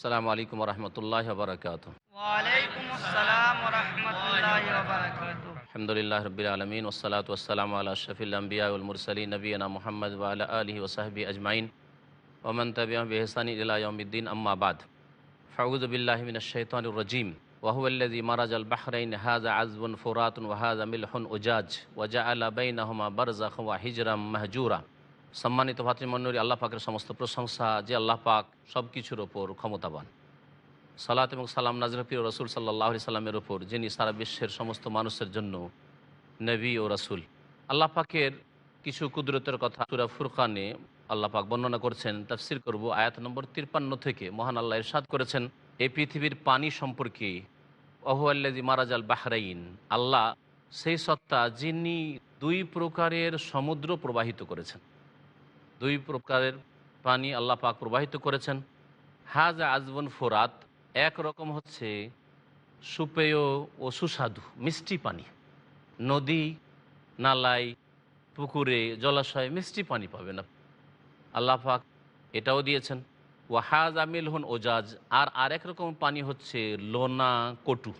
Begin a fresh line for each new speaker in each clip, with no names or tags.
আসসালামু আলাইকুম রহমতুল্লাহ বরকাত
ওয়ালাইকুম আসসালাম ওয়া রাহমাতুল্লাহি ওয়া বারাকাতুহু
আলহামদুলিল্লাহ রবিল আলমিন ওসালাত ওসালাম আল্লাহ শফিল আম্বিয়া উলমুরসলী নবীনা মোহাম্মদ ওয়ালা আলহি ওসাহবি আজমাইন ওমন তবিয়া বেহসানি ইলাউদ্দিন আম্মাবাদ ফাউজবিল্লাহমিন শৈতানুর রজিম ওয়াহুল্লাজি মারাজ আল বাহরাইন হাজা আজবুন ফোরাতুন ওয়াহাজা মিলহুন উজাজ ওয়াজা আলা বাইনাহুমা বারজাখ ওয়া হিজরাম মাহজুরা সম্মানিত ভাতৃমণ্ডলী, আল্লাহ পাকের সমস্ত প্রশংসা, যে আল্লাহ পাক সব কিছুর ওপর ক্ষমতাবান। সালাত এবং সালাম নাজর প্রিয় রসুল সাল্লাহ সাল্লামের ওপর, যিনি সারা বিশ্বের সমস্ত মানুষের জন্য নবী ও রসুল। আল্লাহ পাকের কিছু কুদরতের কথা সুরা ফুরকানে আল্লাহ পাক বর্ণনা করছেন, তাফসির করব, আয়াত নম্বর তিরপান্ন থেকে। মহান আল্লাহ ইরশাদ করেছেন এই পৃথিবীর পানি সম্পর্কে অহু আল্লাজি মারাজাল বাহরাইন আল্লাহ সেই সত্তা যিনি দুই প্রকারের সমুদ্র প্রবাহিত করেছেন। দুই প্রকারের পানি আল্লাহ পাক প্রবাহিত করেছেন। হাজা আজবন ফোরাত, এক রকম হচ্ছে সুপেয় ও সুস্বাদু মিষ্টি পানি। নদী নালাই পুকুরে, জলাশয়ে মিষ্টি পানি পাবে না আল্লাহ পাক এটাও দিয়েছেন। ওয়াহাজ আমিল হন ওজাজ, আর আরেক রকম পানি হচ্ছে লোনা কটু।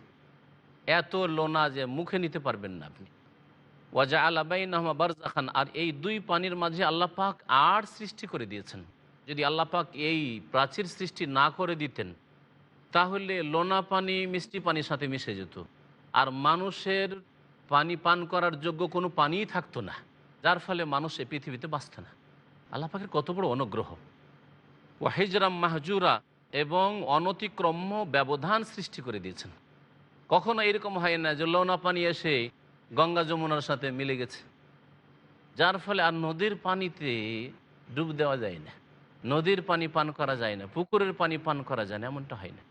এত লোনা যে মুখে নিতে পারবেন না আপনি। ওয়াজা আলাবাইন বারজাখান আর এই দুই পানির মাঝে আল্লাহ পাক আর সৃষ্টি করে দিয়েছেন। যদি আল্লাহ পাক এই প্রাচীর সৃষ্টি না করে দিতেন, তাহলে লোনা পানি মিষ্টি পানির সাথে মিশে যেত। আর মানুষের পানি পান করার যোগ্য কোনো পানিই থাকতো না, যার ফলে মানুষ এ পৃথিবীতে বাঁচত না। আল্লাহ পাকের কত বড় অনুগ্রহ। ওয়াহিজরাম মাহজুরা এবং অনতিক্রম্য ব্যবধান সৃষ্টি করে দিয়েছেন। কখনো এরকম হয় না যে লোনা পানি এসে গঙ্গা যমুনার সাথে মিলে গেছে। যার ফলে আর নদীর পানিতে ডুব দেওয়া যায় না। নদীর পানি পান করা যায় না, পুকুরের পানি পান করা যায় না, এমনটা হয় না।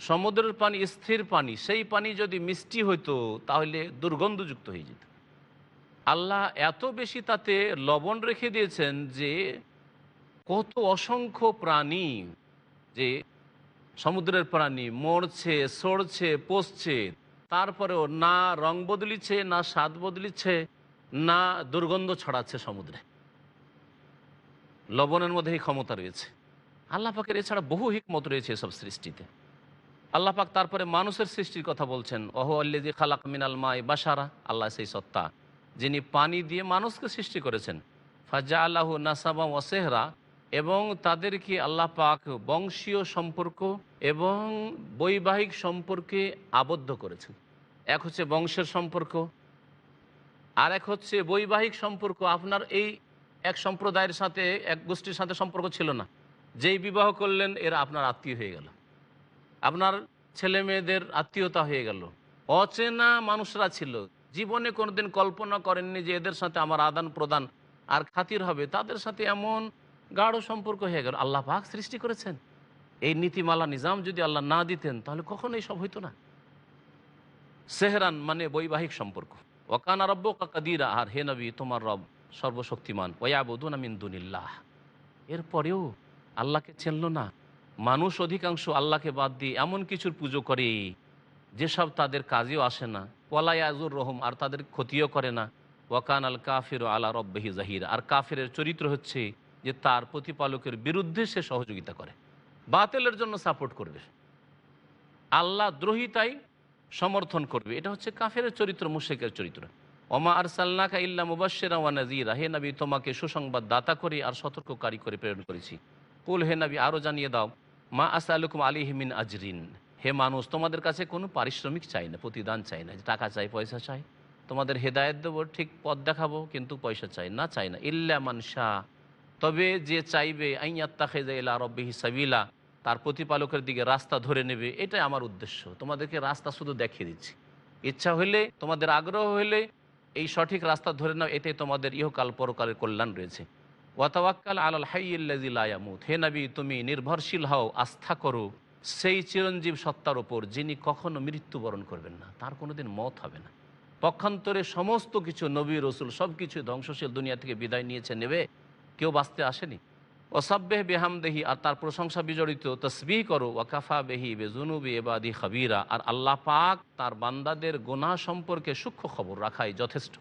সমুদ্রের পানি, স্থির পানি, সেই পানি যদি মিষ্টি হইতো, তাহলে দুর্গন্ধযুক্ত হয়ে যেত। আল্লাহ এত বেশি তাতে লবণ রেখে দিয়েছেন যে, কত অসংখ্য প্রাণী যে সমুদ্রের প্রাণী মরছে, সরছে, পচছে তারপরেও না রং বদলিছে, না স্বাদ বদলিচ্ছে না দুর্গন্ধ ছড়াচ্ছে সমুদ্রে। লবণের মধ্যে এই ক্ষমতা রয়েছে। আল্লাহ পাকের এছাড়া বহু হিকমত রয়েছে এসব সৃষ্টিতে। আল্লাহ পাক তারপরে মানুষের সৃষ্টির কথা বলছেন অহ আল্লেজি খালাক মিনাল মাই বাসারা আল্লাহ সেই সত্তা, যিনি পানি দিয়ে মানুষকে সৃষ্টি করেছেন। ফাজা আল্লাহ নাসাবা ওয়াসেহরা এবং তাদেরকে আল্লাহ পাক বংশীয় সম্পর্ক এবং বৈবাহিক সম্পর্কে আবদ্ধ করেছেন। এক হচ্ছে বংশের সম্পর্ক, আর এক হচ্ছে বৈবাহিক সম্পর্ক আপনার এই এক সম্প্রদায়ের সাথে, এক গোষ্ঠীর সাথে সম্পর্ক ছিল না। যেই বিবাহ করলেন, এরা আপনার আত্মীয় হয়ে গেল। আপনার ছেলে মেয়েদের আত্মীয়তা হয়ে গেল। অচেনা মানুষরা ছিল। জীবনে কোনোদিন কল্পনা করেননি যে এদের সাথে আমার আদান প্রদান আর খাতির হবে। তাদের সাথে এমন গাঢ় সম্পর্ক হয়ে গেল। আল্লাহ পাক সৃষ্টি করেছেন। এই নীতিমালা, নিজাম যদি আল্লাহ না দিতেন, তাহলে কখনো এই সব হইতো না। সেহরান মানে বৈবাহিক সম্পর্ক। ওকান রব্ব কাদিরা, আর হে নবী, তোমার রব সর্বশক্তিমান। ওয়াবুদুন আমিন্দুনিল্লাহ এরপরেও আল্লাহকে চেনল না। মানুষ অধিকাংশ আল্লাহকে বাদ দিয়ে এমন কিছুর পুজো করে, যেসব তাদের কাজেও আসে না। ওয়ালাই আজুর রহম, আর তাদের ক্ষতিও করে না। ওয়াকান আল কাফির আলা রব্বাহি জাহির। আর কাফিরের চরিত্র হচ্ছে যে তার প্রতিপালকের বিরুদ্ধে সে সহযোগিতা করে। বাতিলের জন্য সাপোর্ট করবে আল্লাহ দ্রোহিতাই সমর্থন করবে। এটা হচ্ছে কাফের চরিত্র মুশেকের চরিত্র। ওমা আর সাল্লাকা ইল্লা মুবাসেরা হে নবী, তোমাকে সুসংবাদ দাতা করে আর সতর্ককারী করে প্রেরণ করেছি। কুল, হে নবী আরও জানিয়ে দাও, মা আসালুকুম আলী হিমিন আজরিন। হে মানুষ, তোমাদের কাছে কোনো পারিশ্রমিক চাই না, প্রতিদান চাই না। টাকা চাই, পয়সা চাই। তোমাদের হেদায়ত দেবো, ঠিক পথ দেখাবো, কিন্তু পয়সা চাই না চাই না। ইল্লা মানসা তবে যে চাইবে আইয়াত্তা খেজা ইলা রব্বিহি সাবিলা, তার প্রতিপালকের দিকে রাস্তা ধরে নেবে, এটাই আমার উদ্দেশ্য। তোমাদেরকে রাস্তা শুধু দেখিয়ে দিচ্ছি। ইচ্ছা হলে তোমাদের আগ্রহ হলে এই সঠিক রাস্তা ধরে নাও এতে তোমাদের ইহকাল পরকালের কল্যাণ রয়েছে। ওয়াতাওয়াক্কাল আলাল হাইয়ামুত হে নবী, তুমি নির্ভরশীল হও, আস্থা করো। সেই চিরঞ্জীব সত্তার ওপর, যিনি কখনো মৃত্যুবরণ করবেন না, তার কোনোদিন মত হবে না। পক্ষান্তরে সমস্ত কিছু নবী রসুল সব কিছু ধ্বংসশীল দুনিয়া থেকে বিদায় নিয়েছে, নেবে। কেউ বাঁচতে আসেনি। অসাব্বেহ বেহামদেহি, আর তার প্রশংসা বিজড়িত, তসবিহ করো, ওয়াকাফা বেহি বেজুনুবি এবাদি খাবিরা, আর আল্লাহ পাক তার বান্দাদের গোনা সম্পর্কে সূক্ষ্ম খবর রাখাই যথেষ্ট।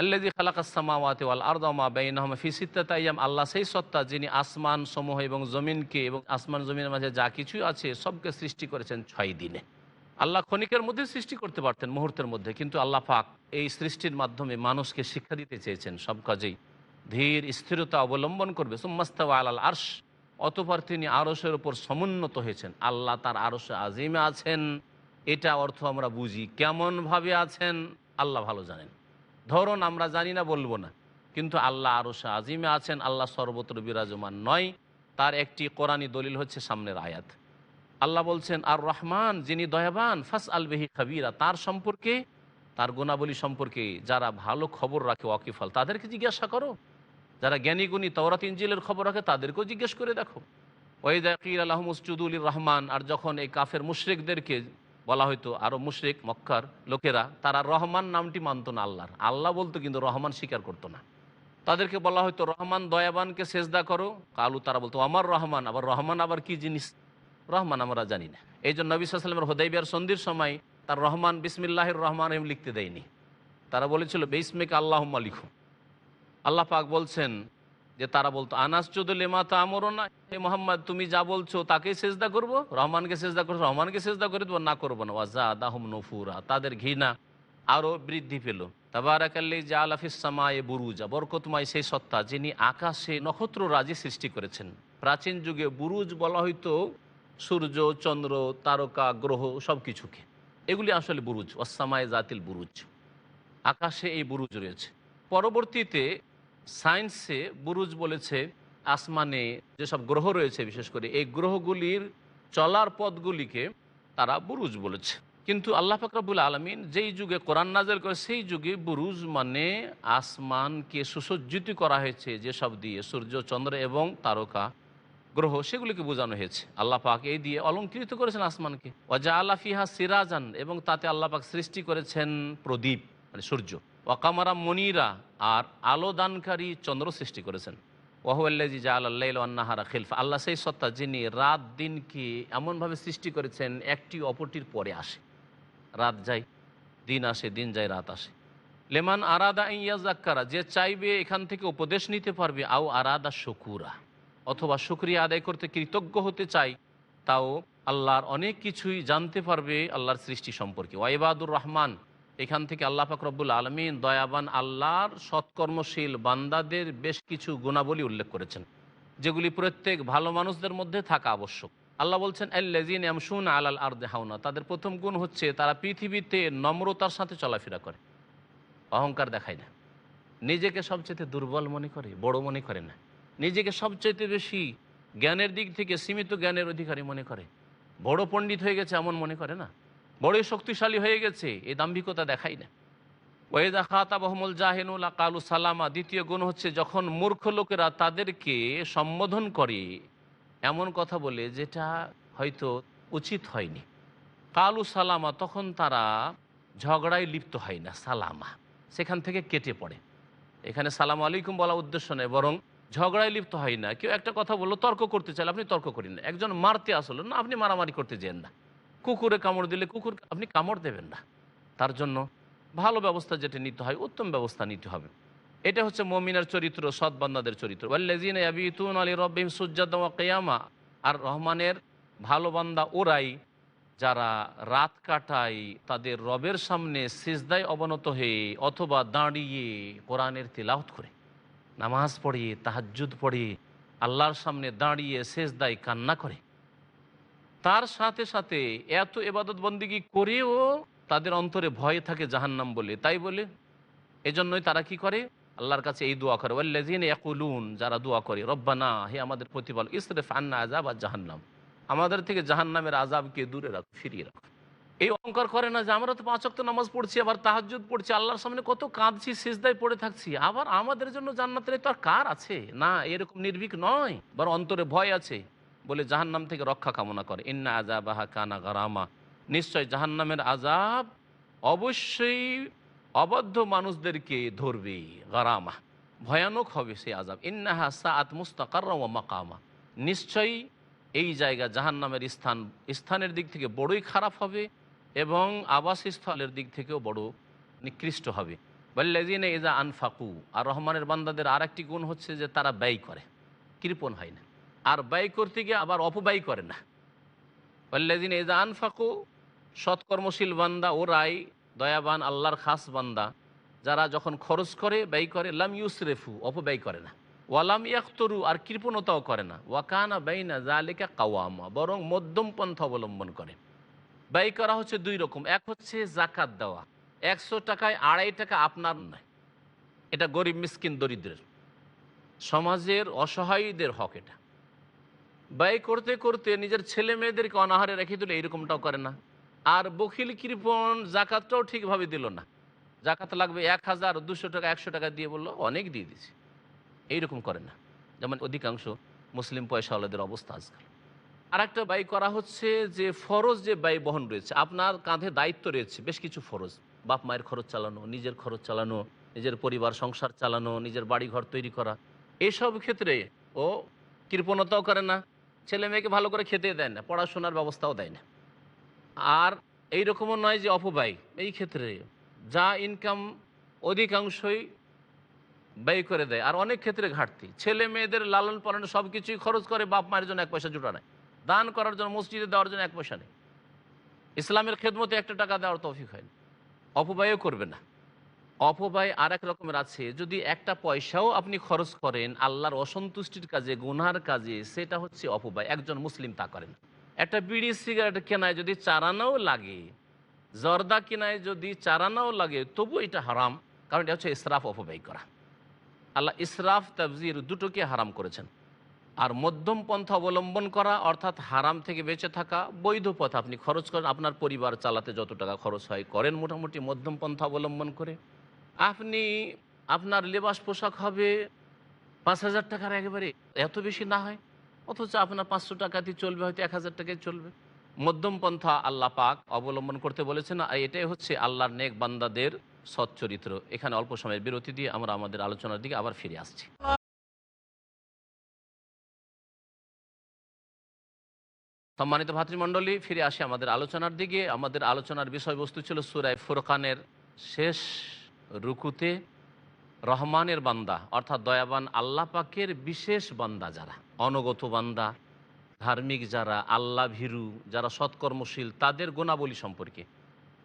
আল্লাজি খালাকাসমাওয়াতে ওয়াল আরদামা বাইনাহম ফি সিত্তাতাইয়াম আল্লাহ সেই সত্তা যিনি আসমান সমূহ এবং জমিনকে এবং আসমান জমিনের মাঝে যা কিছু আছে সবকে সৃষ্টি করেছেন ছয় দিনে। আল্লাহ ক্ষণিকের মধ্যে সৃষ্টি করতে পারতেন মুহূর্তের মধ্যে, কিন্তু আল্লাহ পাক এই সৃষ্টির মাধ্যমে মানুষকে শিক্ষা দিতে চেয়েছেন সব কাজেই। ধীর স্থিরতা অবলম্বন করবে। সুম্মাস্তা আল আর্শ। অতপর তিনি আরসের ওপর সমুন্নত হয়েছেন। আল্লাহ তার আরসে আজিমে আছেন। এটা অর্থ আমরা বুঝি। কেমনভাবে আছেন, আল্লাহ ভালো জানেন। ধরুন আমরা জানি না, বলব না। কিন্তু আল্লাহ আরসে আজিমে আছেন। আল্লাহ সর্বত্র বিরাজমান নয়। তার একটি কোরআনী দলিল হচ্ছে সামনের আয়াত। আল্লাহ বলছেন, আর রহমান, যিনি দয়াবান ফাস আল বেহি খাবিরা। তার সম্পর্কে, তার গুণাবলী সম্পর্কে যারা ভালো খবর রাখে, ওয়াকিফল, তাদেরকে জিজ্ঞাসা করো। যারা জ্ঞানী গুণী তওরাত ইঞ্জিলের খবর রাখে, তাদেরকেও জিজ্ঞেস করে দেখো। ওয়েদাকির আলহমুসুদুল রহমান, আর যখন এই কাফের মুশরিকদেরকে বলা হয়তো আরও মুশরিক মক্কার লোকেরা, তারা রহমান নামটি মানত না আল্লাহর। আল্লাহ বলতো কিন্তু রহমান স্বীকার করতো না। তাদেরকে বলা হয়তো রহমান দয়াবানকে সেজদা করো। কালু তারা বলতো, আমার রহমান, আবার রহমান আবার কি জিনিস? রহমান আমরা জানি না। এই জন্য নবী সাল্লামের হোদাইবিয়ার সন্ধির সময় তার রহমান বিসমিল্লাহির রহমান রহিম লিখতে দেয়নি। তারা বলেছিল বেসমেক আল্লাহ লিখুন। আল্লাহ পাক বলছেন যে তারা বলতো, আনাস চৌদুল্লিমা তা আমরও না। হে মোহাম্মদ, তুমি যা বলছো তাকেই সেজদা করব? রহমানকে সেজদা করব রহমানকে সেজদা করে দেবো? না করব না। ওয়াজা আদাহম নফুরা। তাদের ঘৃণা আরও বৃদ্ধি পেল। তাবারাকাল্লি জা আলাফিসামায়ে বুরুজা। বরকতমায় সেই সত্তা যিনি আকাশে নক্ষত্র রাজি সৃষ্টি করেছেন। প্রাচীন যুগে বুরুজ বলা হয়তো সূর্য, চন্দ্র, তারকা, গ্রহ সব কিছুকে এগুলি আসলে বুরুজ। অসামায় জাতিল বুরুজ। আকাশে এই বুরুজ রয়েছে। পরবর্তীতে সায়েন্সে বুরুজ বলেছে, আসমানে যেসব গ্রহ রয়েছে, বিশেষ করে এই গ্রহগুলির চলার পথগুলিকে তারা বুরুজ বলেছে। কিন্তু আল্লাহ ফাকরাবুল আলমিন যেই যুগে কোরআন নাজেল করে, সেই যুগে বুরুজ মানে আসমানকে সুসজ্জিত করা হয়েছে, যেসব দিয়ে সূর্য, চন্দ্র এবং তারকা গ্রহ, সেগুলিকে বোঝানো হয়েছে। আল্লাহ পাক এই দিয়ে অলঙ্কৃত করেছেন আসমানকে। ওয়াজা আলাফিহা সিরাজান, এবং তাতে আল্লাহ পাক সৃষ্টি করেছেন প্রদীপ মানে সূর্য। ওয়াকামারা মনিরা আর আলো দানকারী চন্দ্র সৃষ্টি করেছেন। ওয়াহুল্লাজি জা আল্লাহারা খিলফা। আল্লাহ সেই সত্তা যিনি রাত দিনকে এমনভাবে সৃষ্টি করেছেন, একটি অপরটির পরে আসে। রাত যায়, দিন আসে, দিন যায়, রাত আসে। লেমান আরাদা ইয়াজাক্কারা যে চাইবে এখান থেকে উপদেশ নিতে পারবে, আও আরাদা শকুরা। অথবা শুক্রিয়া আদায় করতে কৃতজ্ঞ হতে চাই তাও আল্লাহর অনেক কিছুই জানতে পারবে আল্লাহর সৃষ্টি সম্পর্কে। ওয়াইবাদুর রহমান এখান থেকে আল্লাহ ফাকরবুল আলমিন দয়াবান আল্লাহর সৎকর্মশীল বান্দাদের বেশ কিছু গুণাবলী উল্লেখ করেছেন, যেগুলি প্রত্যেক ভালো মানুষদের মধ্যে থাকা আবশ্যক। আল্লাহ বলছেন আল্লাজিন এমসুন আলাল আর দেহাউনা তাদের প্রথম গুণ হচ্ছে তারা পৃথিবীতে নম্রতার সাথে চলাফেরা করে। অহংকার দেখায় না। নিজেকে সবচেয়ে দুর্বল মনে করে, বড় মনে করে না। নিজেকে সবচেয়ে বেশি জ্ঞানের দিক থেকে সীমিত জ্ঞানের অধিকারী মনে করে। বড় পণ্ডিত হয়ে গেছে এমন মনে করে না। বড়ই শক্তিশালী হয়ে গেছে এই দাম্ভিকতা দেখাই না। ওয়েদা খাতা বহমুল জাহেনুল কালু সালামা, দ্বিতীয় গুণ হচ্ছে যখন মূর্খ লোকেরা তাদেরকে সম্বোধন করে, এমন কথা বলে যেটা হয়তো উচিত হয়নি। কালু সালামা, তখন তারা ঝগড়ায় লিপ্ত হয় না, সালামা। সেখান থেকে কেটে পড়ে। এখানে সালাম আলাইকুম বলা উদ্দেশ্য নেই বরং ঝগড়ায় লিপ্ত হয় না। কেউ একটা কথা বলল, তর্ক করতে চাইলে আপনি তর্ক করেন না। একজন মারতে আসলো, না, আপনি মারামারি করতে যেন না। কুকুরে কামড় দিলে কুকুর আপনি কামড় দেবেন না। তার জন্য ভালো ব্যবস্থা যেটা নিতে হয়, উত্তম ব্যবস্থা নিতে হবে। এটা হচ্ছে মমিনার চরিত্র সৎবান্দাদের চরিত্র। আলী রব্বিম সুজ্জাদ কেয়ামা। আর রহমানের ভালো বান্দা ওরাই যারা রাত কাটায় তাদের রবের সামনে সিজদায় অবনত হয়ে অথবা দাঁড়িয়ে কোরআনের তিলাওত করে। নামাজ পড়ে, তাহাজ্জুদ পড়ে, আল্লাহর সামনে দাঁড়িয়ে সেজদায় কান্না করে। তার সাথে সাথে এত এবাদত বন্দিগি করেও তাদের অন্তরে ভয় থাকে জাহান্নাম বলে। তাই বলে, এজন্যই তারা কি করে? আল্লাহর কাছে এই দোয়া করে ওয়াল্লাজিন ইয়াকুলুন যারা দোয়া করে, রব্বানা, হে আমাদের প্রতিপাল ইসরেফ আন্না আজাব আর জাহান্নাম আমাদের থেকে জাহান্নামের আজাবকে দূরে রাখো, ফিরিয়ে রাখো। এই অহংকার করে না যে, আমরা তো পাঁচ অক্ত নামাজ পড়ছি, আবার তাহাজুদ পড়ছি, আল্লাহর সামনে কত কাঁদছি, সিজদায় পড়ে থাকছি, আবার আমাদের জন্য জান্নাতের তো আর কার আছে? না, এরকম নির্ভীক নয়, বর অন্তরে ভয় আছে। বলে জাহান্নাম থেকে রক্ষা কামনা করে। ইন্না আজাবাহা কানা গারামা। নিশ্চয় জাহান্নামের আজাব অবশ্যই অবদ্ধ মানুষদেরকে ধরবে। গারামা। ভয়ানক হবে সেই আজাব ইন্নাহা সাআত মুস্তাকার ও মাকামা। নিশ্চয়ই এই জায়গা জাহান্নামের স্থান, স্থানের দিক থেকে বড়ই খারাপ হবে এবং আবাসস্থলের দিক থেকেও বড় নিকৃষ্ট হবে। বল্লাজিনে ইজা আনফাকু। আর রহমানের বান্দাদের আর একটি গুণ হচ্ছে যে তারা ব্যয় করে। কৃপণ হয় না। আর ব্যয় করতে গিয়ে আবার অপব্যয় করে না। বল্লাজিনে ইজা আনফাকু, সৎকর্মশীল বান্দা, ও ওরাই দয়াবান, আল্লাহর খাস বান্দা, যারা যখন খরচ করে, ব্যয় করে, লাম ইউসরেফু অপব্যয় করে না। ওয়ালাম ইয়াক্তরু, আর কৃপণতাও করে না। ওয়াকানা বাইনা জালিকা কাওয়ামা, বরং মধ্যম পন্থা অবলম্বন করে। ব্যয় করা হচ্ছে দুই রকম। এক হচ্ছে জাকাত দেওয়া। একশো টাকায় আড়াই টাকা আপনার নয়। এটা গরিব, মিসকিন, দরিদ্রের। সমাজের অসহায়ীদের হক এটা। ব্যয় করতে করতে নিজের ছেলে মেয়েদেরকে অনাহারে রেখে দিল, এইরকমটাও করে না। আর বখিল কৃপণ জাকাতটাও ঠিকভাবে দিল না। জাকাত লাগবে এক হাজার দুশো টাকা, একশো টাকা দিয়ে বলল, অনেক দিয়ে দিছে এইরকম করে না। যেমন অধিকাংশ মুসলিম পয়সাওয়ালাদের অবস্থা আজকাল। আর একটা ব্যয় করা হচ্ছে যে ফরজ যে ব্যয় বহন রয়েছে, আপনার কাঁধে দায়িত্ব রয়েছে, বেশ কিছু ফরজ। বাপ মায়ের খরচ চালানো, নিজের খরচ চালানো, নিজের পরিবার, সংসার চালানো, নিজের বাড়ি ঘর তৈরি করা। এইসব ক্ষেত্রে ও কৃপণতাও করে না। ছেলে মেয়েকে ভালো করে খেতে দেয় না, পড়াশোনার ব্যবস্থাও দেয় না। আর এই রকমও নয় যে অপব্যয় এই ক্ষেত্রে যা ইনকাম অধিকাংশই ব্যয় করে দেয়, আর অনেক ক্ষেত্রে ঘাটতি। ছেলে মেয়েদের লালন পালন সব কিছুই খরচ করে বাপ মায়ের জন্য এক পয়সা জোটা নেয়, দান করার জন্য, মসজিদে দেওয়ার জন্য এক পয়সা নেই ইসলামের খেদমতে একটা টাকা দেওয়ার তৌফিক হয়নি অপব্যয়ও করবে না। অপব্যয় আর এক রকমের আছে। যদি একটা পয়সাও আপনি খরচ করেন, আল্লাহর অসন্তুষ্টির কাজে, গুনার কাজে, সেটা হচ্ছে অপব্যয়। একজন মুসলিম তা করেন। একটা বিড়ি, সিগারেট কেনায় যদি চারানাও লাগে, জর্দা কেনায় যদি চারানাও লাগে তবু এটা হারাম, কারণ এটা হচ্ছে ইসরাফ অপব্যয় করা। আল্লাহ ইসরাফ, তাবজির দুটোকে হারাম করেছেন। আর মধ্যম পন্থা অবলম্বন করা, অর্থাৎ হারাম থেকে বেঁচে থাকা, বৈধ পথ আপনি খরচ করেন, আপনার পরিবার চালাতে যত টাকা খরচ হয়, করেন মোটামুটি মধ্যম পন্থা অবলম্বন করে। আপনি আপনার লেবাস পোশাক হবে পাঁচ হাজার টাকার একেবারে, এত বেশি না হয়। অথচ আপনার পাঁচশো টাকাতেই চলবে, হয়তো এক হাজার টাকায় চলবে। মধ্যম পন্থা আল্লাহ পাক অবলম্বন করতে বলেছেন, আর এটাই হচ্ছে আল্লাহর নেক বান্দাদের সৎ চরিত্র। এখানে অল্প সময়ের বিরতি দিয়ে আমরা আমাদের আলোচনার দিকে আবার ফিরে আসছি। সম্মানিত ভাতৃমণ্ডলী, ফিরে আসে আমাদের আলোচনার দিকে। আমাদের আলোচনার বিষয়বস্তু ছিল সুরায় ফুরকানের শেষ রুকুতে রহমানের বান্দা, অর্থাৎ দয়াবান আল্লাহ পাকের বিশেষ বান্দা যারা, অনগত বান্দা, ধার্মিক যারা, আল্লাহ ভীরু, যারা সৎকর্মশীল, তাদের গুণাবলী সম্পর্কে।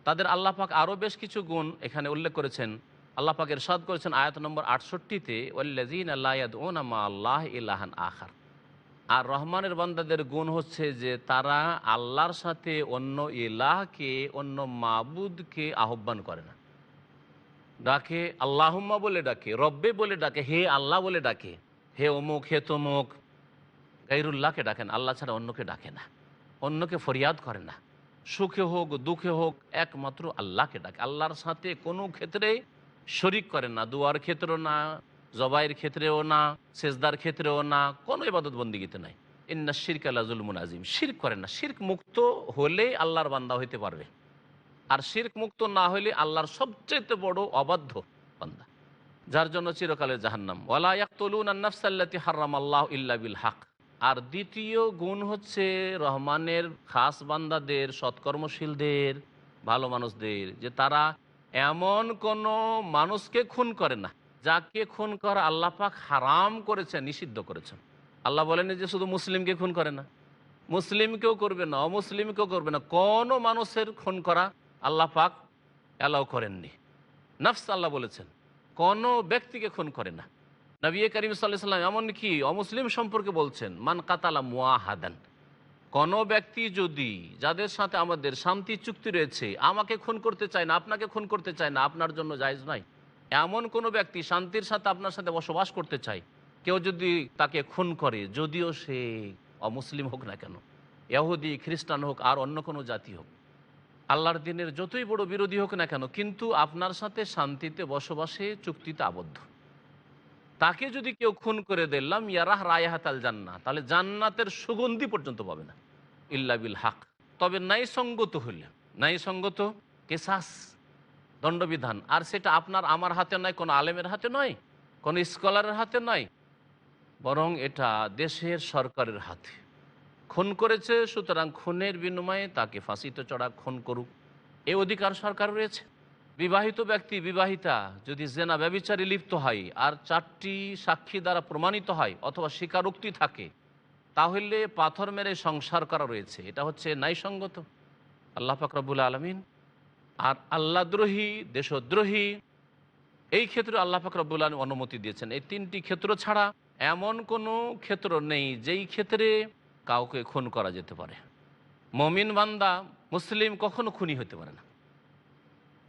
তাদের আল্লাহ পাক আরও বেশ কিছু গুণ এখানে উল্লেখ করেছেন। আল্লাহ পাকের সাদ করেছেন আয়াত নম্বর আটষট্টিতে ওল্লাজিন আল্লাহ ওনামা আল্লাহ ইলাহান আখার। আর রহমানের বান্দাদের গুণ হচ্ছে যে তারা আল্লাহর সাথে অন্য ইলাহকে, অন্য মাবুদকে আহ্বান করে না। ডাকে, আল্লাহম্মা বলে ডাকে, রব্বে বলে ডাকে, হে আল্লাহ বলে ডাকে, হে অমুক, হে তমুক। গাইরুল্লাহকে ডাকেন আল্লাহ ছাড়া অন্যকে ডাকে না, অন্যকে ফরিয়াদ করে না। সুখে হোক, দুঃখে হোক, একমাত্র আল্লাহকে ডাকে। আল্লাহর সাথে কোনো ক্ষেত্রে শরিক করে না, দুয়ার ক্ষেত্রেও না, জবাইয়ের ক্ষেত্রেও না, সেজদার ক্ষেত্রেও না, কোনো ইবাদত বন্দিগিতে নাই। ইন্না শিরক আল্লাহ জুলমুন আজিম শির্ক করে না, শির্ক মুক্ত হলেই আল্লাহর বান্দা হইতে পারবে। আর শির্ক মুক্ত না হলে আল্লাহর সবচেয়ে বড় অবাধ্য বান্দা। যার জন্য চিরকালের জাহান্নাম। ওয়ালা ইয়াকতুলুন আন-নাফসাল্লাতি হারাম আল্লাহ ইল্লা বিল হক। আর দ্বিতীয় গুণ হচ্ছে রহমানের খাস বান্দাদের, সৎকর্মশীলদের, ভালো মানুষদের, যে তারা এমন কোনো মানুষকে খুন করে না, যাকে খুন করা আল্লাহ পাক হারাম করেছেন, নিষিদ্ধ করেছেন। আল্লাহ বলেন যে শুধু মুসলিমকে খুন করে না। মুসলিমকেও করবে না, অমুসলিমকেও করবে না। কোনো মানুষের খুন করা আল্লাহ পাক অ্যালাউ করেননি। নফস আল্লাহ বলেছেন। কোনো ব্যক্তিকে খুন করে না। নবী করিম সাল্লাহ সাল্লাম এমনকি অমুসলিম সম্পর্কে বলছেন, মান কাতালা মুয়াহাদান কোনো ব্যক্তি যদি যাদের সাথে আমাদের শান্তি চুক্তি রয়েছে, আমাকে খুন করতে চায় না, আপনাকে খুন করতে চায় না, আপনার জন্য জায়জ নয়। এমন কোনো ব্যক্তি শান্তির সাথে আপনার সাথে বসবাস করতে চায়, কেউ যদি তাকে খুন করে, যদিও সে অমুসলিম হোক না কেন, ইহুদি, খ্রিস্টান হোক, আর অন্য কোনো জাতি হোক আল্লাহর দিনের যতই বড় বিরোধী হোক না কেন, কিন্তু আপনার সাথে শান্তিতে বসবাসে চুক্তিতে আবদ্ধ। তাকে যদি কেউ খুন করে দিলাম ইয়ারাহ রায়াহাত আল জান্না তাহলে জান্নাতের সুগন্ধি পর্যন্ত পাবে না। ইল্লা বিল হাক। তবে নাই সঙ্গত হইলে নাই সঙ্গত কেসাস, দণ্ডবিধান, আর সেটা আপনার, আমার হাতে নয়, কোনো আলেমের হাতে নয়, কোনো স্কলারের হাতে নয়, বরং এটা দেশের সরকারের হাতে। খুন করেছে, সুতরাং খুনের বিনিময়ে তাকে ফাঁসিতে চড়া খুন করুক। এ অধিকার সরকার রয়েছে। বিবাহিত ব্যক্তি, বিবাহিতা, যদি জেনা ব্যবিচারে লিপ্ত হয় আর চারটি সাক্ষী দ্বারা প্রমাণিত হয় অথবা স্বীকারোক্তি থাকে, তাহলে পাথর মেরে সংসার করা রয়েছে। এটা হচ্ছে ন্যায়সঙ্গত। আল্লাহ ফাকরাবুল আলমিন। আর আল্লাদ্রোহী, দেশদ্রোহী, এই ক্ষেত্রে আল্লাহ ফাকরাবুল আলম অনুমতি দিয়েছেন। এই তিনটি ক্ষেত্র ছাড়া এমন কোনো ক্ষেত্র নেই যেই ক্ষেত্রে কাউকে খুন করা যেতে পারে। মমিন বান্দা মুসলিম কখনো খুনি হতে পারে না।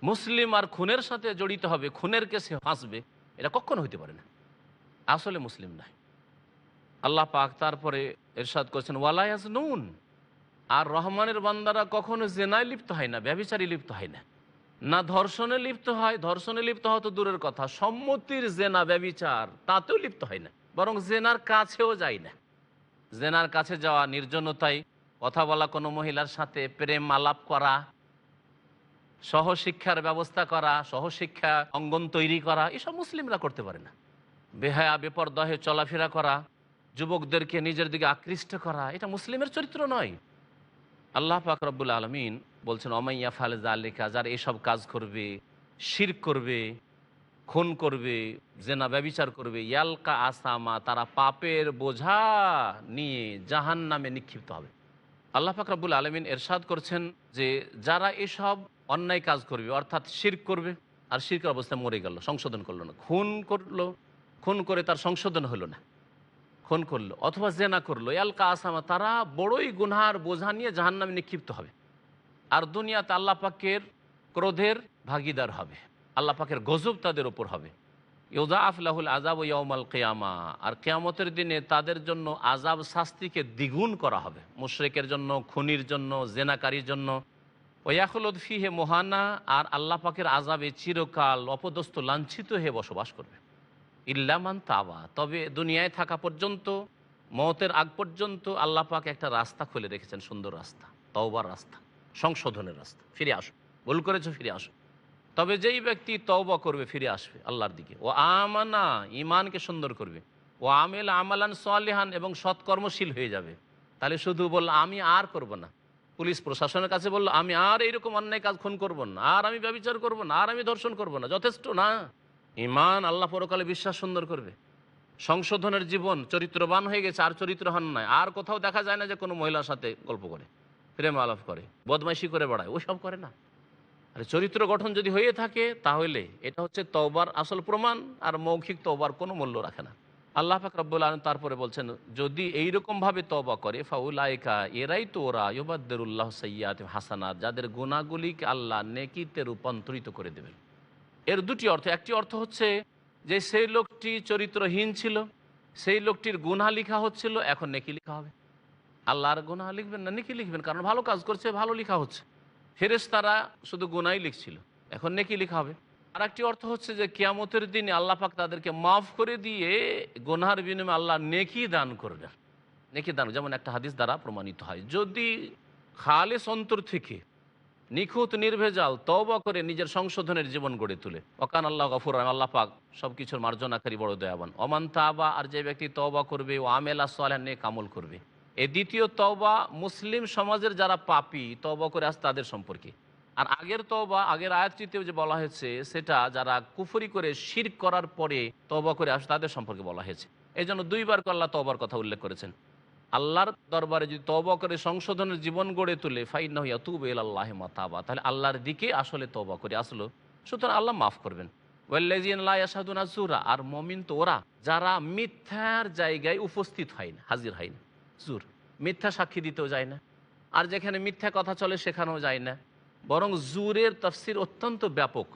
মুসলিম আর খুনের সাথে জড়িত হবে, খুনের কেসে ফাঁসবে, এটা কখনো হইতে পারে না। আসলে মুসলিম নয়। আল্লাহ পাক তারপরে এরশাদ করছেন ওয়ালায়াজ নুন আর রহমানের বান্দারা কখনো জেনায় লিপ্ত হয় না ব্যবিচারী লিপ্ত হয় না। না ধর্ষণে লিপ্ত হয়, ধর্ষণে লিপ্ত হওয়া তো দূরের কথা। সম্মতির জেনা ব্যবিচার তাতেও লিপ্ত হয় না। বরং জেনার কাছেও যায় না। জেনার কাছে যাওয়া নির্জনতায় কথা বলা কোনো মহিলার সাথে প্রেম আলাপ করা, সহশিক্ষার ব্যবস্থা করা, সহশিক্ষা অঙ্গন তৈরি করা, এসব মুসলিমরা করতে পারে না। বেহায়া, বেপরদহে চলাফেরা করা, যুবকদেরকে নিজের দিকে আকৃষ্ট করা, এটা মুসলিমের চরিত্র নয়। আল্লাহ পাক রব্বুল আলমিন বলছেন, অমাইয়া ফালেজ আলিকা যার এসব কাজ করবে, শির করবে খুন করবে, জেনা ব্যবিচার করবে, ইয়ালকা আসামা তারা পাপের বোঝা নিয়ে জাহান নামে নিক্ষিপ্ত হবে। আল্লাহ পাক রব্বুল আলমিন এরশাদ করছেন যে যারা এসব অন্যায় কাজ করবে, অর্থাৎ শির করবে, আর শিরকের অবস্থায় মরে গেল, সংশোধন করল না। খুন করল, খুন করে তার সংশোধন হলো না। খুন করল অথবা জেনা করল, ইয়ালকা আসামা তারা বড়ই গুনহার বোঝা নিয়ে জাহান্নামে নিক্ষিপ্ত হবে। আর দুনিয়াতে আল্লাহ পাকের ক্রোধের ভাগিদার হবে। আল্লাহ পাকের গজব তাদের ওপর হবে। ইউদা আফলাহুল আজাব ইয়মাল কেয়ামা। আর কেয়ামতের দিনে তাদের জন্য আজাব শাস্তিকে দ্বিগুণ করা হবে। মুশরেকের জন্য, খুনির জন্য, জেনাকারীর জন্য। ওয়াকুলদ ফিহে মোহানা আর আল্লাহ পাকের আজাবে চিরকাল অপদস্থ, লাঞ্ছিত হয়ে বসবাস করবে। ইল্লামান তাওয়া তবে দুনিয়ায় থাকা পর্যন্ত, মতের আগ পর্যন্ত আল্লাহ পাক একটা রাস্তা খুলে রেখেছেন, সুন্দর রাস্তা, তওবার রাস্তা, সংশোধনের রাস্তা। ফিরে আসো। ভুল করেছ, ফিরে আসো। তবে যেই ব্যক্তি তওবা করবে, ফিরে আসবে আল্লাহর দিকে। ও আমানা ইমানকে সুন্দর করবে। ও আমেল আমালান সোয়ালিহান এবং সৎকর্মশীল হয়ে যাবে। তাহলে শুধু বলল, আমি আর করব না। পুলিশ প্রশাসনের কাছে বলল, আমি আর এইরকম অন্যায় কাজ খুন করব না। আর আমি ব্যবচার করব না। আর আমি ধর্ষণ করব না। যথেষ্ট না? ইমান আল্লাহ পরকালে বিশ্বাস সুন্দর করবে। সংশোধনের জীবন চরিত্রবান হয়ে গেছে, আর চরিত্র হন নাই। আর কোথাও দেখা যায় না যে কোনো মহিলার সাথে গল্প করে, প্রেম আলাপ করে, বদমাইশি করে বেড়ায়। ওসব করে না। আর চরিত্র গঠন যদি হয়ে থাকে, তাহলে এটা হচ্ছে তওবার আসল প্রমাণ আর মৌখিক তওবার কোনো মূল্য রাখে না। আল্লাহ পাক রব্বুল আলম তারপরে বলছেন, যদি এইরকমভাবে তওবা করে, ফাউলাইকা এরাই তো ওরা ইবাদ্দুল্লাহ সৈয়াদ হাসানাত, যাদের গুণাগুলিকে আল্লাহ নেকিতে রূপান্তরিত করে দেবেন। এর দুটি অর্থ, একটি অর্থ হচ্ছে যে সেই লোকটি চরিত্রহীন ছিল, সেই লোকটির গুণা লিখা হচ্ছিল, এখন নেকি লিখা হবে। আল্লাহর গুণা লিখবেন না, নেকি লিখবেন, কারণ ভালো কাজ করছে, ভালো লেখা হচ্ছে। ফেরেস তারা শুধু গুনাই লিখছিল। এখন নেকি লেখা হবে। আর একটি অর্থ হচ্ছে যে কিয়ামতের দিনে আল্লাহ পাক তাদেরকে মাফ করে দিয়ে গুনহার বিনিময়ে আল্লাহ নেকি দান করবেন। নেকি দান, যেমন একটা হাদিস দ্বারা প্রমাণিত হয়। যদি খালেস অন্তর থেকে নিখুঁত নির্ভেজাল তওবা করে নিজের সংশোধনের জীবন গড়ে তুলে। অকান আল্লাহ গফুর আল্লাহ পাক সব কিছুর মার্জনাকারী, বড় দয়াবান। অমান তাবা, আর যে ব্যক্তি তওবা করবে ও আমেলা সোয়ালেন নেক কামল করবে। এই দ্বিতীয় তওবা মুসলিম সমাজের যারা পাপি, তওবা করে আস তাদের সম্পর্কে। আর আগের তওবা, আগের আয়াতটিতেও যে বলা হয়েছে, সেটা যারা কুফরি করে শির করার পরে তওবা করে আস তাদের সম্পর্কে বলা হয়েছে। এই জন্য দুইবার আল্লাহ তওবার কথা উল্লেখ করেছেন। আল্লাহর দরবারে যদি তওবা করে সংশোধনের জীবন গড়ে তুলে ফাইন হইয়া তুব এল আল্লাহ মাতাবা, তাহলে আল্লাহর দিকে আসলে তওবা করে আসলো। সুতরাং আল্লাহ মাফ করবেন। আর মমিন তো ওরা, যারা মিথ্যার জায়গায় উপস্থিত হয় না, হাজির হয় না। জুর, মিথ্যা সাক্ষী দিতেও যায় না। আর যেখানে মিথ্যা কথা চলে, সেখানেও যায় না। বরং জুরের তফসির অত্যন্ত ব্যাপক।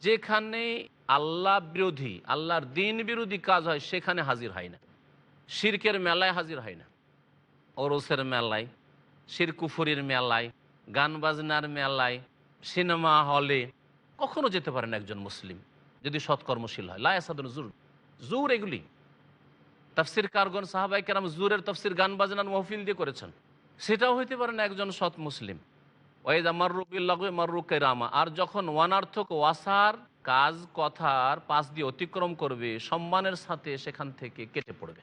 যেখানে আল্লাহ বিরোধী, আল্লাহর দিন বিরোধী কাজ হয়, সেখানে হাজির হয় না। শির্কের মেলায় হাজির হয় না। ওরসের মেলায়, শিরকুফুরির মেলায় গান বাজনার মেলায়, সিনেমা হলে কখনো যেতে পারেন একজন মুসলিম, যদি সৎকর্মশীল হয়। লায়াসাদুন জুর জুর এগুলি। তাফসির কারগন সাহাবাই কেরাম জুরের তফসির গান বাজনার মহফিল দিয়ে করেছেন। সেটাও হইতে পারে না একজন সৎ মুসলিম। ওয়েদা মার্রুকিল্লাহ মার্রুকে রামা আর যখন ওয়ানার্থক ওয়াসার কাজ, কথার পাশ দিয়ে অতিক্রম করবে, সম্মানের সাথে সেখান থেকে কেটে পড়বে।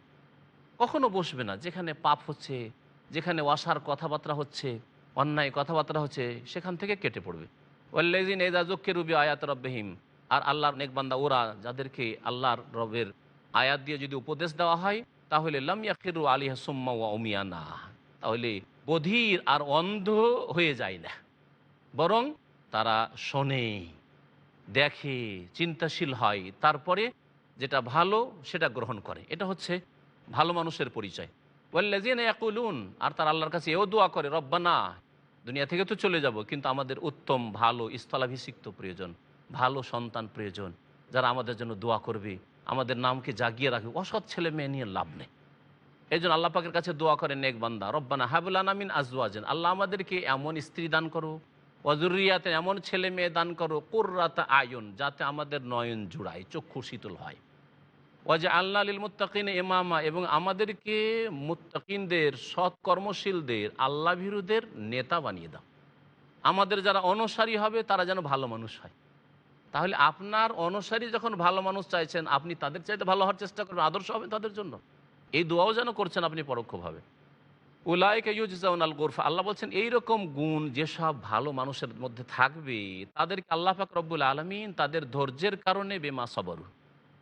কখনো বসবে না। যেখানে পাপ হচ্ছে, যেখানে ওয়াসার কথাবার্তা হচ্ছে, অন্যায় কথাবার্তা হচ্ছে, সেখান থেকে কেটে পড়বে। ওল্লেজিন এজা জক্কে রুবি আয়াত রব্বাহিম। আর আল্লাহর নেকবান্দা ওরা, যাদেরকে আল্লাহর রবের আয়াত দিয়ে যদি উপদেশ দেওয়া হয়, তাহলে লামিয়াকিরু আলিহা সুম্মা ওয়া উমিয়ানা। তাহলে বধির আর অন্ধ হয়ে যায় না। বরং তারা শোনে, দেখে, চিন্তাশীল হয়। তারপরে যেটা ভালো, সেটা গ্রহণ করে। এটা হচ্ছে ভালো মানুষের পরিচয়। ওয়াল্লাজিন ইয়াকুলুন, আর তার আল্লাহর কাছে এও দোয়া করে, রব্বানা, দুনিয়া থেকে তো চলে যাব, কিন্তু আমাদের উত্তম, ভালো, স্থলাভিষিক্ত প্রয়োজন, ভালো সন্তান প্রয়োজন, যারা আমাদের জন্য দোয়া করবে আমাদের নামকে জাগিয়ে রাখবে অসৎ ছেলে মেয়ে নিয়ে লাভ নেই। এই জন্য আল্লাহ পাকের কাছে দোয়া করেন নেক বান্দা, রব্বানা হাবুল্লাহ নামিন আজওয়াজেন। আল্লাহ আমাদেরকে এমন স্ত্রী দান করো অজুরিয়াতে এমন ছেলে মেয়ে দান করো, কোর্রাতা আয়ন, যাতে আমাদের নয়ন জুড়ায়, চক্ষু শীতল হয়। ওয়াজে আল্লাহ লিল মুত্তাকিন এমামা এবং আমাদেরকে মুত্তাকিনদের সৎ কর্মশীলদের আল্লাহ ভীরুদের নেতা বানিয়ে দাও। আমাদের যারা অনুসারী হবে, তারা যেন ভালো মানুষ হয়। তাহলে আপনার অনুসারী যখন ভালো মানুষ চাইছেন, আপনি তাদের চাইতে ভালো হওয়ার চেষ্টা করবেন, আদর্শ হবে তাদের জন্য। এই দোয়াও যেন করছেন আপনি পরোক্ষভাবে। উলায়কে ইউজাউন আল গোরফা আল্লাহ বলছেন, এইরকম গুণ যেসব ভালো মানুষের মধ্যে থাকবে, তাদেরকে আল্লাহ পাক রব্বুল আলমিন তাদের ধৈর্যের কারণে বেমা সবরু।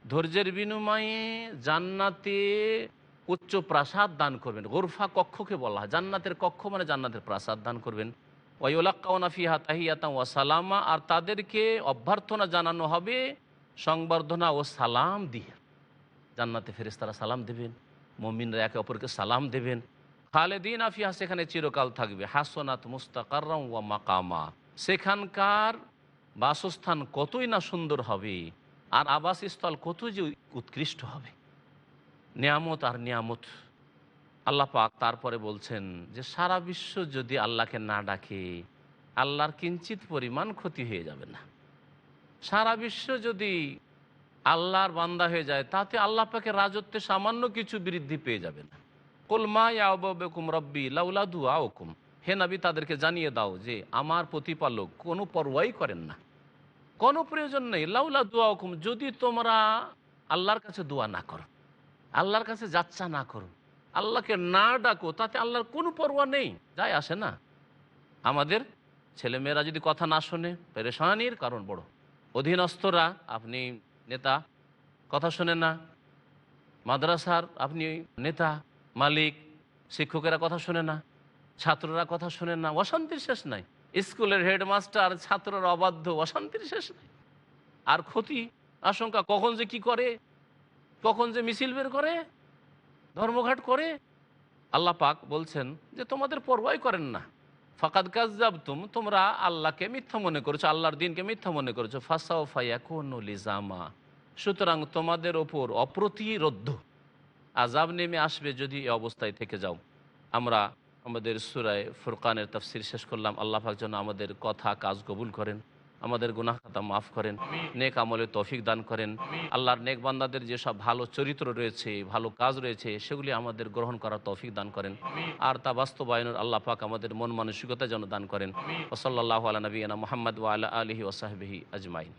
ধৈর্যের বিনিময়ে জান্নাতে উচ্চ প্রাসাদ দান করবেন। গোরফা কক্ষকে বলা হয়। জান্নাতের কক্ষ মানে জান্নাতের প্রাসাদ দান করবেন। ওয়াইউলাক্কাউনা ফিহা তাহিয়াতা ওয়া সালামা, আর তাদেরকে অভ্যর্থনা জানানো হবে, সংবর্ধনা ও সালাম দিয়ে। জান্নাতে ফেরেশতারা সালাম দেবেন, মমিনরা একে অপরকে সালাম দেবেন। খালেদিন আফিয়া সেখানে চিরকাল থাকবে। হাসনাত মুস্তাকাররাম ওয়া মাকামা। সেখানকার বাসস্থান কতই না সুন্দর হবে, আর আবাসস্থল কত যে উৎকৃষ্ট হবে। নিয়ামত আর নিয়ামত আল্লাহ পাক তারপরে বলছেন যে, সারা বিশ্ব যদি আল্লাহকে না ডাকে, আল্লাহর কিঞ্চিত পরিমাণ ক্ষতি হয়ে যাবে না। সারা বিশ্ব যদি আল্লাহর বান্দা হয়ে যায়, তাতে আল্লাহ পাকে রাজত্বে সামান্য কিছু বৃদ্ধি পেয়ে যাবে না। কুলমা ইয়াবকুম রব্বি লাউলা দুয়া ওকুম হে নবী, তাদেরকে জানিয়ে দাও যে, আমার প্রতিপালক কোনো পরোয়াই করেন না। কোনো প্রয়োজন নেই। লাউলা দোয়া হুকুম যদি তোমরা আল্লাহর কাছে দোয়া না করো, আল্লাহর কাছে যাচ্ছা না করো আল্লাহকে না ডাকো, তাতে আল্লাহর কোনো পরোয়া নেই। যাই আসে না। আমাদের ছেলেমেয়েরা যদি কথা না শোনে, পেরেশানির কারণ বড়। অধীনস্থরা, আপনি নেতা, কথা শোনে না। মাদ্রাসার, আপনি নেতা, মালিক, শিক্ষকেরা কথা শোনে না। ছাত্ররা কথা শোনে না। অশান্তির শেষ নাই। স্কুলের হেডমাস্টার, ছাত্ররা অবাধ্য। অশান্তির শেষ নাই। আর ক্ষতি, আশঙ্কা কখন যে কি করে, কখন যে মিছিল বের করে ধর্মঘাট করে আল্লাহ পাক বলছেন যে তোমাদের পরোয়াই করেন না। ফাকাদ কাজাব তুম তোমরা আল্লাহকে মিথ্যা মনে করেছ, আল্লাহর দিনকে মিথ্যা মনে করেছ। ফাসাও ফাইয়া লিজামা। সুতরাং তোমাদের ওপর অপ্রতিরোধ্য আজাব নেমে আসবে যদি এই অবস্থায় থেকে যাও। আমরা আমাদের সুরায় ফুরকানের তফসির শেষ করলাম। আল্লাহ পাক যেন আমাদের কথা কাজ কবুল করেন। আমাদের গুনাহ খাতা মাফ করেন নেক আমলে তফিক দান করেন। আল্লাহর নেক বান্দাদের যেসব ভালো চরিত্র রয়েছে ভালো কাজ রয়েছে সেগুলি আমাদের গ্রহণ করার তফিক দান করেন। আর তা বাস্তবায়নের আল্লাহ পাক আমাদের মন মানসিকতা যেন দান করেন। ওসল্লাহ আলা নবীনা মোহাম্মদ ওয়ালা আলহি ওসাহবিহি আজমাইন।